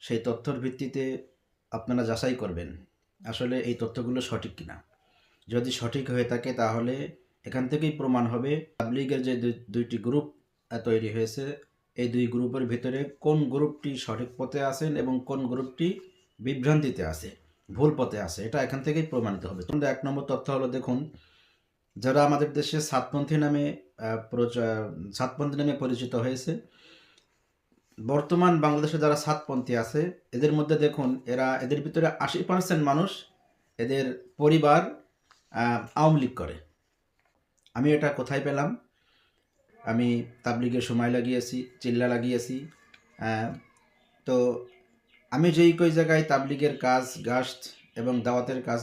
সেই তথ্যর ভিত্তিতে আপনারা যাচাই করবেন আসলে এই তথ্যগুলো সঠিক কিনা। যদি সঠিক হয়ে থাকে তাহলে এখান থেকেই প্রমাণ হবে পাবলিকের যে দুই- দুইটি গ্রুপ তৈরি হয়েছে, এই দুই গ্রুপের ভিতরে কোন গ্রুপটি সঠিক পথে আছেন এবং কোন গ্রুপটি বিভ্রান্তিতে আছে, ভুল পথে আছে, এটা এখান থেকেই প্রমাণিত হবে। তোমরা এক নম্বর তথ্য হলো দেখুন, যারা আমাদের দেশে সাতপন্থী নামে সাতপন্থী নামে পরিচিত হয়েছে বর্তমান বাংলাদেশে যারা সাতপন্থী আছে, এদের মধ্যে দেখুন, এরা এদের ভিতরে আশি পার্সেন্ট মানুষ এদের পরিবার আওয়ামী লীগ করে। আমি এটা কোথায় পেলাম? আমি তাবলিগের সময় লাগিয়েছি, চিল্লা লাগিয়েছি তো আমি যেই কই জায়গায় তাবলিগের কাজ গাস্ট এবং দাওয়াতের কাজ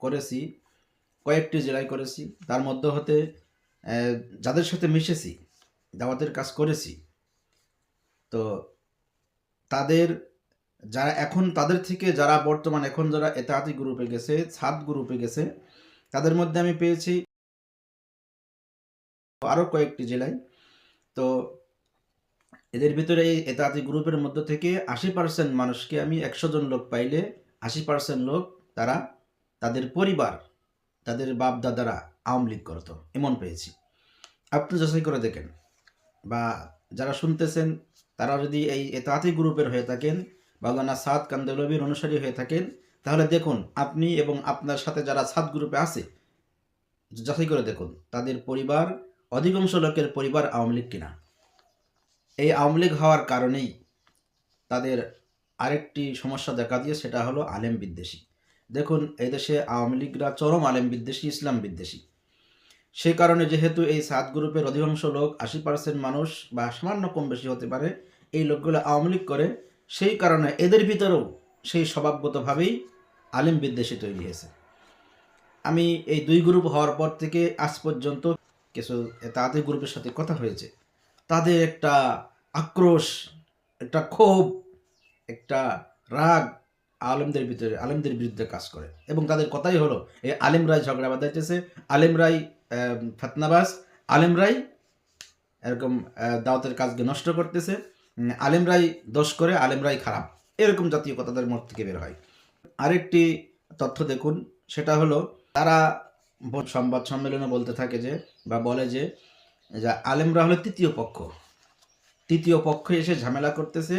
করেছি, কয়েকটি জেলায় করেছি, তার মধ্যে হতে যাদের সাথে মিশেছি, দাওয়াতের কাজ করেছি তো তাদের যারা এখন, তাদের থেকে যারা বর্তমান, এখন যারা এতাহাতি গ্রুপে গেছে, সাত গ্রুপে গেছে, তাদের মধ্যে আমি পেয়েছি আরও কয়েকটি জেলায়। তো এদের ভিতরে এই এতাহাতি গ্রুপের মধ্যে থেকে আশি পার্সেন্ট মানুষকে আমি একশো জন লোক পাইলে আশি পার্সেন্ট লোক তারা তাদের পরিবার, তাদের বাপ দাদারা আওয়ামী লীগ করতো, এমন পেয়েছি। আপনি যাচাই করে দেখেন বা যারা শুনতেছেন তারা যদি এই এতাহাতি গ্রুপের হয়ে থাকেন বাগানা সাদ কান্দেলবির অনুসারী হয়ে থাকেন, তাহলে দেখুন আপনি এবং আপনার সাথে যারা সাত গ্রুপে আছে, যাচাই করে দেখুন তাদের পরিবার অধিকাংশ লোকের পরিবার আওয়ামী লীগ কিনা। এই আওয়ামী লীগ হওয়ার কারণেই তাদের আরেকটি সমস্যা দেখা দিয়ে সেটা হলো আলেম বিদ্বেষী। দেখুন এদেশে আওয়ামী লীগরা চরম আলেম বিদ্বেষী, ইসলাম বিদ্বেষী। সেই কারণে যেহেতু এই সাত গ্রুপের অধিকাংশ লোক আশি পার্সেন্ট মানুষ বা সামান্য কম বেশি হতে পারে, এই লোকগুলো আওয়ামী লীগ করে, সেই কারণে এদের ভিতরেও সেই স্বভাবগতভাবেই আলিম বিদ্বেষী তৈরি হয়েছে। আমি এই দুই গ্রুপ হওয়ার পর থেকে আজ পর্যন্ত কিছু তাদের গ্রুপের সাথে কথা হয়েছে। তাদের একটা আক্রোশ, একটা ক্ষোভ, একটা রাগ আলেমদের ভিতরে, আলেমদের বিরুদ্ধে কাজ করে। এবং তাদের কথাই হলো, এই আলেমরাই ঝগড়া বাঁধাইতেছে, আলেমরাই আহ, ফতনাবাজ আলেমরাই এরকম দাওয়াতের কাজকে নষ্ট করতেছে। উম, আলেমরাই দোষ করে আলেমরাই খারাপ। এরকম জাতীয় কথা তাদের মত থেকে বের হয়। আরেকটি তথ্য দেখুন সেটা হলো তারা সংবাদ সম্মেলনে বলতে থাকে যে বা বলে যে যে আলেমরা হলো তৃতীয় পক্ষ। তৃতীয় পক্ষ এসে ঝামেলা করতেছে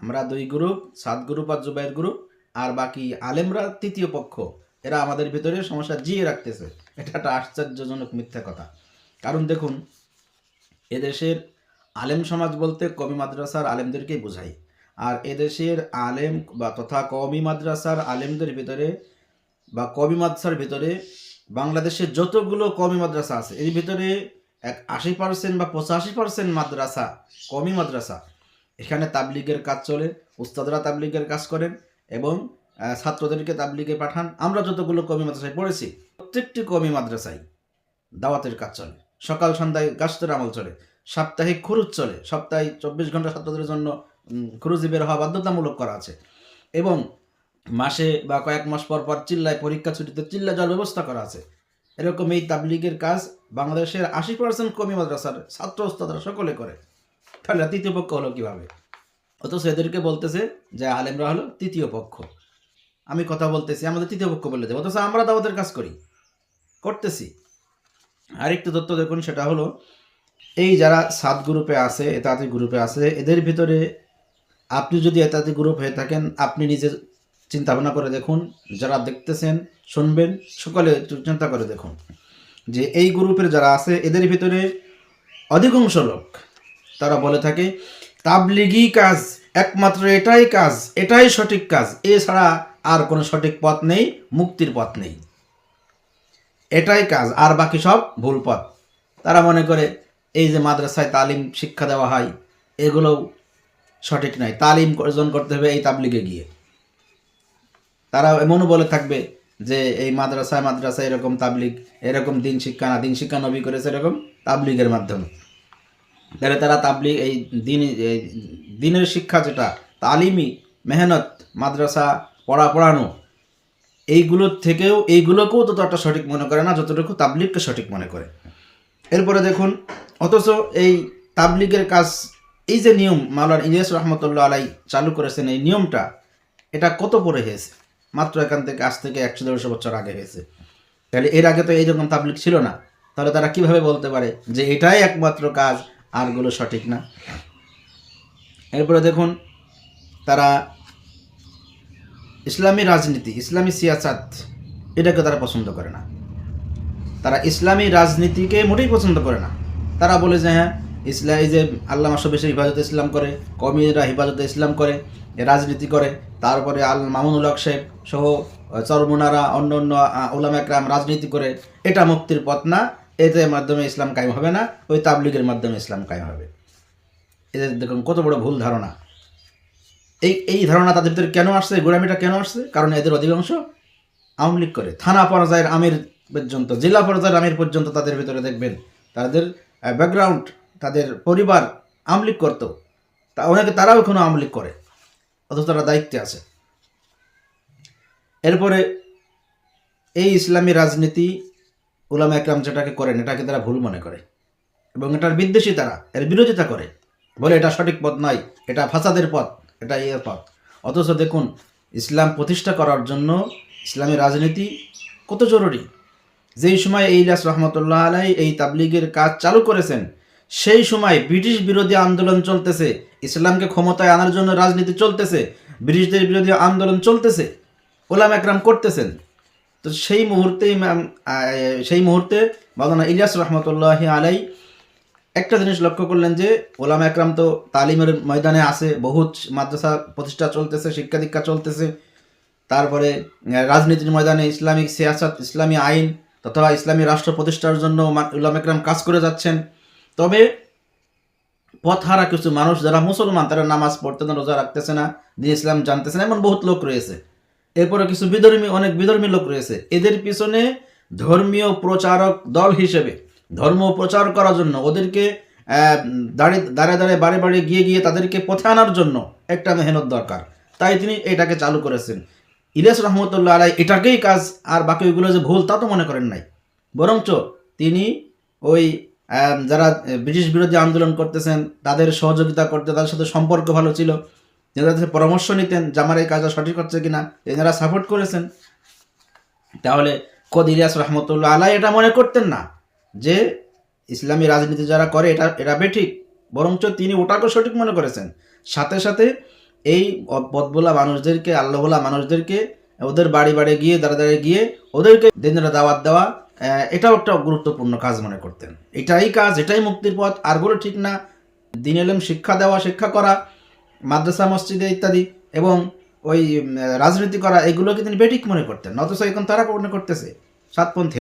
আমরা দুই গ্রুপ সাত গ্রুপ আর জুবাইয়ের গ্রুপ আর বাকি আলেমরা তৃতীয় পক্ষ। এরা আমাদের ভিতরে সমস্যা জিয়ে রাখতেছে। এটা একটা আশ্চর্যজনক মিথ্যা কথা। কারণ দেখুন, এদেশের আলেম সমাজ বলতে কবি মাদ্রাসার আলেমদেরকেই বোঝায় আর এদেশের আলেম বা তথা কবি মাদ্রাসার আলেমদের ভিতরে বা কবি মাদ্রাসার ভিতরে বাংলাদেশের যতগুলো কমি মাদ্রাসা আছে, এর ভিতরে এক আশি পার্সেন্ট বা পঁচাশি পার্সেন্ট মাদ্রাসা কমি মাদ্রাসা। এখানে তাবলিগের কাজ চলে, উস্তাদরা তাবলিগের কাজ করেন এবং ছাত্রদেরকে তাবলিগে পাঠান। আমরা যতগুলো কমি মাদ্রাসায় পড়েছি প্রত্যেকটি কমি মাদ্রাসায়। দাওয়াতের কাজ চলে। সকাল, সন্ধ্যায় গাছের আমল চলে। সাপ্তাহিক খুরুজ চলে। সপ্তাহে চব্বিশ ঘণ্টা ছাত্রদের জন্য খুরুজি বের হওয়া বাধ্যতামূলক করা আছে। এবং মাসে বা কয়েক মাস পর পর চিল্লায় পরীক্ষা ছুটিতে চিল্লা যাওয়ার ব্যবস্থা করা আছে। এরকম এই তাবলিগের কাজ বাংলাদেশের আশি পার্সেন্ট কমি মাদ্রাসার ছাত্র ওস্তাদরা সকলে করে। তাহলে তৃতীয় পক্ষ হলো কীভাবে? অথচ এদেরকে বলতেছে যে আলেমরা হলো তৃতীয় পক্ষ। আমি কথা বলতেছি, আমাদের তৃতীয় পক্ষ বলে দেবো। অথচ আমরা দাওয়াতের কাজ করি। করতেছি। আরেকটি তথ্য দেখুন, সেটা হলো, এই যারা সাত গ্রুপে আছে এতাতি গ্রুপে আছে, এদের ভিতরে আপনি যদি এতাতি গ্রুপ হয়ে থাকেন, আপনি নিজে চিন্তা ভাবনা করে দেখুন, যারা দেখতেছেন, শুনবেন, সকলে চিন্তা করে দেখুন যে এই গ্রুপের যারা আছে, এদের ভিতরে অধিকাংশ লোক, তারা বলে থাকে, তাবলিগি কাজ, একমাত্র এটাই কাজ, এটাই সঠিক কাজ। এছাড়া আর কোনো সঠিক পথ নেই, মুক্তির পথ নেই। এটাই কাজ, আর বাকি সব ভুল পথ। তারা মনে করে, এই যে মাদ্রাসায় তালিম শিক্ষা দেওয়া হয়, এগুলোও সঠিক নয়। তালিম অর্জন করতে হবে এই তাবলিগে গিয়ে। তারা এমনও বলে থাকবে যে, এই মাদ্রাসায় মাদ্রাসায় এরকম তাবলিগ, এরকম দিন শিক্ষা না, দিন শিক্ষা নবী করেছে এরকম তাবলিগের মাধ্যমে। তাহলে তারা তাবলিগ, এই দিন দিনের শিক্ষা যেটা তালিমি মেহনত মাদ্রাসা পড়া পড়ানো। এইগুলোর থেকেও, এইগুলোকেও ততটা সঠিক মনে করে না, যতটুকু তাবলিগকে সঠিক মনে করে। এরপরে দেখুন, অথচ এই তাবলিগের কাজ, এই যে নিয়ম মাওলানা ইলিয়াস রহমতুল্লাহ আলাই চালু করেছেন, এই নিয়মটা, এটা কত পরে হয়েছে? মাত্র এখান থেকে, আজ থেকে একশো দেড়শো বছর আগে হয়েছে। তাহলে এর আগে তো এইরকম তাবলিক ছিল না। তাহলে তারা কীভাবে বলতে পারে যে এটাই একমাত্র কাজ আরগুলো সঠিক না? এরপরে দেখুন, তারা ইসলামী রাজনীতি, ইসলামী সিয়াসাত এটাকে তারা পছন্দ করে না। তারা ইসলামী রাজনীতিকে মোটেই পছন্দ করে না। তারা বলে যে হ্যাঁ ইসলাম এই যে আল্লাহ মাসবেশে হিফাজতে ইসলাম করে কমিরা হিফাজতে ইসলাম করে রাজনীতি করে, তারপরে আল মামুনুল হক সাহেব সহ চরমুনারা, অন্য অন্য ওলামা একরাম রাজনীতি করে, এটা মুক্তির পথ না এদের মাধ্যমে ইসলাম কায়েম হবে না, ওই তাবলিগের মাধ্যমে ইসলাম কায়েম হবে। এদের দেখুন, কত বড় ভুল ধারণা। এই এই ধারণা তাদের ভিতরে কেন আসছে, গোড়ামিটা কেন আসছে? কারণ এদের অধিকাংশ আওয়ামী লীগ করে। থানা পর্যায়ের আমির পর্যন্ত, জেলা পর্যায়ের আমির পর্যন্ত তাদের ভিতরে দেখবেন, তাদের ব্যাকগ্রাউন্ড তাদের পরিবার আওয়ামী লীগ করতো। তা অনেকে তারাও এখনও আওয়ামী লীগ করে, অথচ তারা দায়িত্বে আছে। এরপরে এই ইসলামী রাজনীতি উলামা একরাম যেটাকে করেন, এটাকে তারা ভুল মনে করে। এবং এটার বিদ্বেষী তারা, এর বিরোধিতা করে। বলে এটা সঠিক পথ নয় এটা ফাসাদের পথ। এটা ইয়ের পথ অথচ দেখুন, ইসলাম প্রতিষ্ঠা করার জন্য ইসলামী রাজনীতি কত জরুরি? যেই সময় এই ইলিয়াস রহমতুল্লাহ আলাই এই তাবলিগের কাজ চালু করেছেন, সেই সময় ব্রিটিশ বিরোধী আন্দোলন চলতেছে, ইসলামকে ক্ষমতায় আনার জন্য রাজনীতি চলতেছে, ব্রিটিশদের বিরোধী আন্দোলন চলতেছে, ওলাম একরাম করতেছেন। তো সেই মুহূর্তে সেই মুহূর্তে মাওলানা ইলিয়াস রহমতুল্লাহ আলাই একটা জিনিস লক্ষ্য করলেন যে ওলামা একরাম তো তালিমের ময়দানে আছে, বহুত মাদ্রাসা প্রতিষ্ঠা চলতেছে, শিক্ষা দীক্ষা চলতেছে। তারপরে রাজনীতির ময়দানে ইসলামিক সিয়াসত, ইসলামী আইন তথা ইসলামী রাষ্ট্র প্রতিষ্ঠার জন্য মা- উলামা একরাম কাজ করে যাচ্ছেন। তবে পথহারা কিছু মানুষ যারা মুসলমান, তারা নামাজ পড়তে না, রোজা রাখতেছে না, দিন ইসলাম জানতেছে না, এমন বহুত লোক রয়েছে। এরপরে কিছু বিধর্মী, অনেক বিধর্মী লোক রয়েছে। এদের পিছনে ধর্মীয় প্রচারক দল হিসেবে ধর্ম প্রচার করার জন্য, ওদেরকে দাঁড়িয়ে দাঁড়ে, দাঁড়িয়ে বাড়ি বাড়ি গিয়ে গিয়ে তাদেরকে পথে আনার জন্য একটা মেহনত দরকার। তাই তিনি এটাকে চালু করেছেন। ইলিয়াস রহমতুল্লাহ আলাই এটাকেই কাজ, আর বাকি ওইগুলো যে ভুল তা তো মনে করেন নাই। বরঞ্চ তিনি ওই যারা ব্রিটিশ বিরোধী আন্দোলন করতেছেন, তাদের সহযোগিতা করতে, তাদের সাথে সম্পর্ক ভালো ছিল যাদের কাছে পরামর্শ নিতেন যে আমার এই কাজটা সঠিক হচ্ছে কিনা এনারা সাপোর্ট করেছেন, তাহলে কদ ইলিয়াস রহমতুল্লাহ আলাই এটা মনে করতেন না। যে ইসলামী রাজনীতি যারা করে, এটা এটা বেঠিক। বরঞ্চ তিনি ওটাকে সঠিক মনে করেছেন। সাথে সাথে এই পদবোলা মানুষদেরকে আল্লাহবোলা মানুষদেরকে, ওদের বাড়ি বাড়ি গিয়ে দাঁড়া দাঁড়িয়ে গিয়ে ওদেরকে দিনের দাওয়াত দেওয়া এটাও একটা গুরুত্বপূর্ণ কাজ মনে করতেন। এটাই কাজ, এটাই মুক্তির পথ, আর আরগুলো ঠিক না। দিন এলেম, শিক্ষা দেওয়া, শিক্ষা করা, মাদ্রাসা, মসজিদে ইত্যাদি, এবং ওই রাজনীতি করা, এগুলোকে তিনি বেঠিক মনে করতেন। অথচ এখন তারা মনে করতেছে, সাতপন্থী।